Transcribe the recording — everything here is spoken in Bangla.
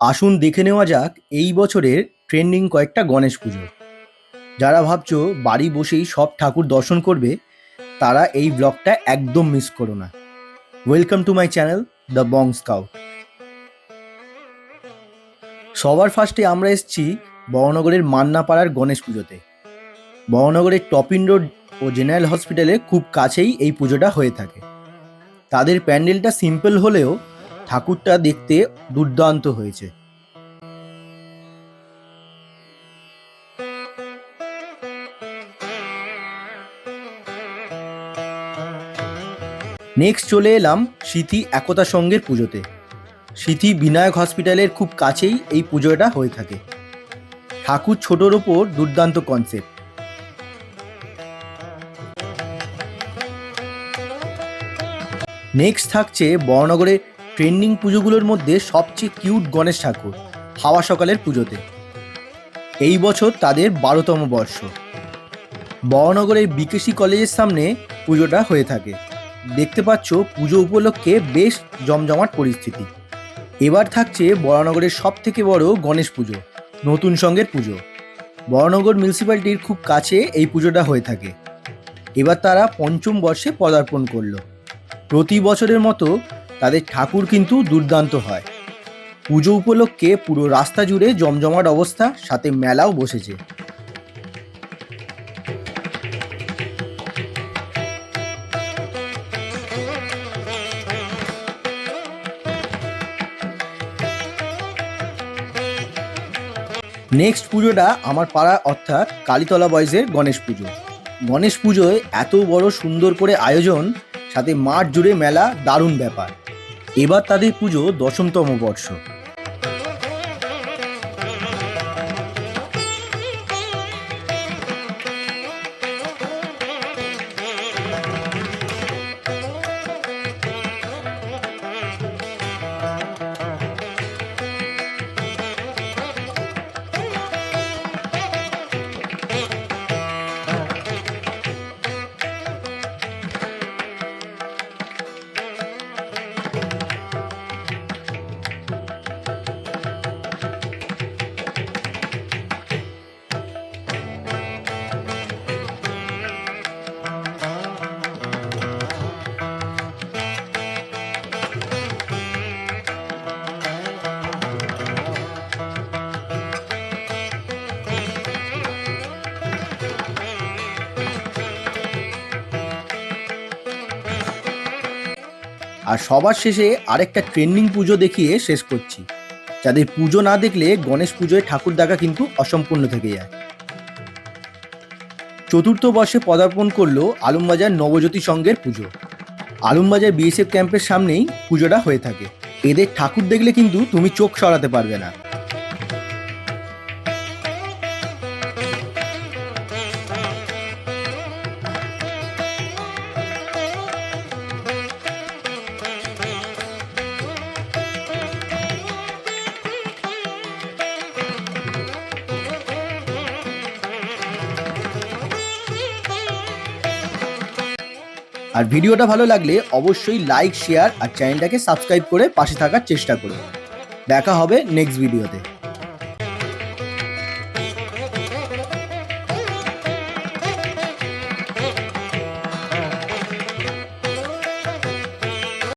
আসুন দেখে নেওয়া যাক এই বছরের ট্রেন্ডিং কয়েকটা গণেশ পুজো। যারা ভাবছ বাড়ি বসেই সব ঠাকুর দর্শন করবে, তারা এই ব্লগটা একদম মিস করো না। Welcome to my channel the Bong Scout সবার ফার্স্টে আমরা এসছি বহনগরের মান্নাপাড়ার গণেশ পুজোতে। বহনগরের টপিন রোড ও জেনারেল হসপিটালে খুব কাছেই এই পুজোটা হয়ে থাকে। তাদের প্যান্ডেলটা সিম্পল হলেও ঠাকুরটা দেখতে দুর্দান্ত হয়েছে। নেক্সট চলে এলাম স্মৃতি একতা সঙ্গের পুজোতে। স্মৃতি বিনায়ক হসপিটালের খুব কাছেই এই পুজোটা হয়ে থাকে। ঠাকুর ছোটোর ওপর দুর্দান্ত কনসেপ্ট নেক্সট থাকছে বড়নগরে ট্রেন্ডিং পুজোগুলোর মধ্যে সবচেয়ে কিউট গণেশ ঠাকুর, হাওয়া সকালের পুজোতে। এই বছর তাদের বারোতম বর্ষ। বড়নগরের বিকেসি কলেজের সামনে পুজোটা হয়ে থাকে। দেখতে পাচ্ছ, পুজো উপলক্ষে বেশ জমজমাট পরিস্থিতি। এবার থাকছে বরানগরের সব থেকে বড় গণেশ পুজো, নতুন সঙ্গের পুজো। বরানগর মিউনিসিপ্যালিটির খুব কাছে এই পুজোটা হয়ে থাকে। এবার তারা পঞ্চম বর্ষে পদার্পণ করল। প্রতি বছরের মতো তাদের ঠাকুর কিন্তু দুর্দান্ত হয়। পুজো উপলক্ষে পুরো রাস্তা জুড়ে জমজমাট অবস্থা, সাথে মেলাও বসেছে। নেক্সট পুজোটা আমার পাড়া অর্থাৎ কালীতলা বয়েজের গণেশ পুজো। গণেশ পুজোয় এত বড় সুন্দর করে আয়োজন সাথে মাঠ জুড়ে মেলা দারুণ ব্যাপার। এবার তাদের পুজো দশমতম বর্ষ। আর সবার শেষে আরেকটা ট্রেন্ডিং পুজো দেখিয়ে শেষ করছি। যাদের পুজো না দেখলে গণেশ পুজোয় ঠাকুর দেখা কিন্তু অসম্পূর্ণ থেকে যায়। চতুর্থ বর্ষে পদার্পণ করল আলমবাজার নবজ্যোতি সংঘের পুজো। আলমবাজার বিএসএফ ক্যাম্পের সামনেই পুজোটা হয়ে থাকে। এদের ঠাকুর দেখলে কিন্তু তুমি চোখ সরাতে পারবে না। আর ভিডিওটা ভালো লাগলে অবশ্যই লাইক শেয়ার আর চ্যানেলটাকে সাবস্ক্রাইব করে পাশে থাকার চেষ্টা করুন। দেখা হবে নেক্সট ভিডিওতে